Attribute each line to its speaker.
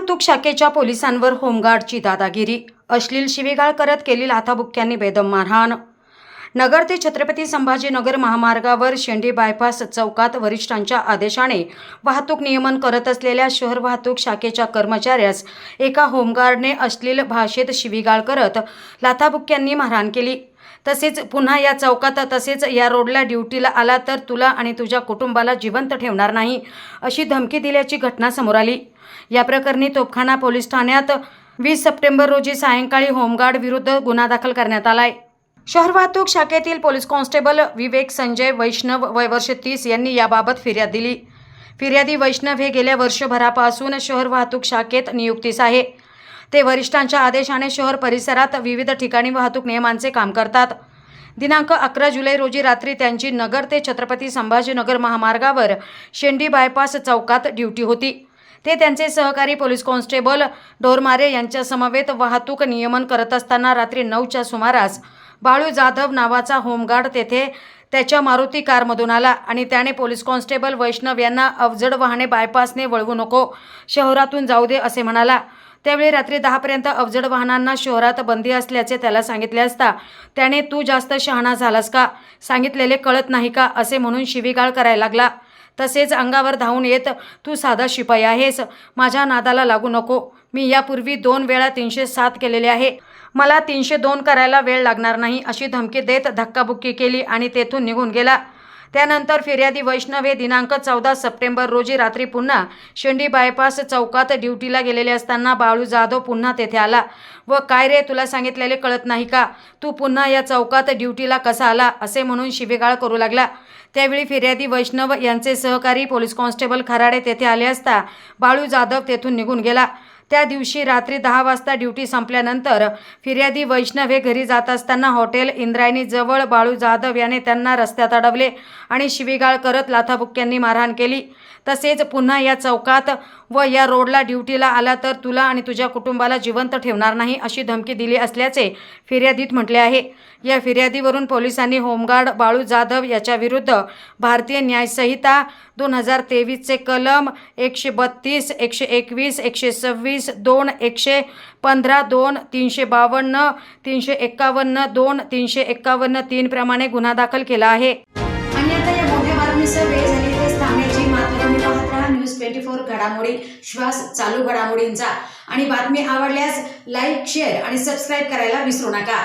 Speaker 1: वाहतूक शाखेच्या पोलिसांवर होमगार्डची दादागिरी अश्लील शिवीगाळ करत केली लाथाबुक्क्यांनी बेदम मारहाण. नगर ते छत्रपती संभाजीनगर महामार्गावर शेंडी बायपास चौकात वरिष्ठांच्या आदेशाने वाहतूक नियमन करत असलेल्या शहर वाहतूक शाखेच्या कर्मचाऱ्यास एका होमगार्डने अश्लील भाषेत शिवीगाळ करत लाथाबुक्क्यांनी मारहाण केली. तसेच पुन्हा या चौकात तसेच या रोडला ड्युटीला आला तर तुला आणि तुझ्या कुटुंबाला जिवंत ठेवणार नाही अशी धमकी दिल्याची घटना समोर आली. या प्रकरणी तोपखाना पोलीस ठाण्यात वीस सप्टेंबर रोजी सायंकाळी होमगार्ड विरुद्ध गुन्हा दाखल करण्यात आलाय. शहर वाहतूक शाखेतील पोलीस कॉन्स्टेबल विवेक संजय वैष्णव वय वर्ष तीस यांनी याबाबत फिर्याद दिली. फिर्यादी वैष्णव हे गेल्या वर्षभरापासून शहर वाहतूक शाखेत नियुक्तीस आहे. ते वरिष्ठांच्या आदेशाने शहर परिसरात विविध ठिकाणी वाहतूक नियमांचे काम करतात. दिनांक अकरा जुलै रोजी रात्री त्यांची नगर ते छत्रपती संभाजीनगर महामार्गावर शेंडी बायपास चौकात ड्युटी होती. ते त्यांचे सहकारी पोलीस कॉन्स्टेबल डोरमारे यांच्यासमवेत वाहतूक नियमन करत असताना रात्री नऊच्या सुमारास बाळू जाधव नावाचा होमगार्ड तेथे त्याच्या मारुती कारमधून आला आणि त्याने पोलीस कॉन्स्टेबल वैष्णव यांना अवजड वाहने बायपासने वळवू नको शहरातून जाऊ दे असे म्हणाला. त्यावेळी रात्री दहापर्यंत अवजड वाहनांना शहरात बंदी असल्याचे त्याला सांगितले असता त्याने तू जास्त शहाणा झालास का? सांगितलेले कळत नाही का? असे म्हणून शिवीगाळ करायला लागला. तसेच अंगावर धावून येत तू साधा शिपाई आहेस माझ्या नादाला लागू नको. मी यापूर्वी दोन वेळा तीनशे सात केलेले आहे. मला तीनशे दोन करायला वेळ लागणार नाही अशी धमकी देत धक्काबुक्की केली आणि तेथून निघून गेला. त्यानंतर फिर्यादी वैष्णव हे दिनांक चौदा सप्टेंबर रोजी रात्री पुन्हा शेंडी बायपास चौकात ड्युटीला गेलेले असताना बाळू जाधव पुन्हा तेथे आला. व काय रे तुला सांगितलेले कळत नाही का? तू पुन्हा या चौकात ड्युटीला कसा आला? असे म्हणून शिवेगाळ करू लागला. त्यावेळी फिर्यादी वैष्णव यांचे सहकारी पोलीस कॉन्स्टेबल खराडे तेथे आले असता बाळू जाधव तेथून निघून गेला. त्या दिवशी रात्री दहा वाजता ड्युटी संपल्यानंतर फिर्यादी वैष्णव हे घरी जात असताना हॉटेल इंद्रायणी जवळ बाळू जाधव याने त्यांना रस्त्यात अडवले आणि शिवीगाळ करत लाथाबुक्क्यांनी मारहाण केली. तसेच पुन्हा या चौकात व या रोडला ड्युटीला आला तर तुला आणि तुझ्या कुटुंबाला जिवंत ठेवणार नाही अशी धमकी दिली असल्याचे फिर्यादीत म्हटले आहे. या फिर्यादीवरून पोलिसांनी होमगार्ड बाळू जाधव याच्या विरुद्ध भारतीय न्यायसंहिता दोन हजार तेवीसचे कलम एकशे बत्तीस एकशे एकवीस एकशे सव्वीस दोन एकशे पंधरा दोन तीनशे बावन्न तीनशे एक्कावन्न दोन तीनशे एक्कावन्न तीन प्रमाणे गुन्हा दाखल केला आहे.
Speaker 2: आणि आता या मोठ्या बातमीसह वेळ झाली थांबण्याची मात्र तुम्ही पाहत राहा. न्यूज ट्वेंटी फोर घडामोडी श्वास चालू घडामोडींचा. आणि बातमी आवडल्यास लाईक शेअर आणि सबस्क्राईब करायला विसरू नका.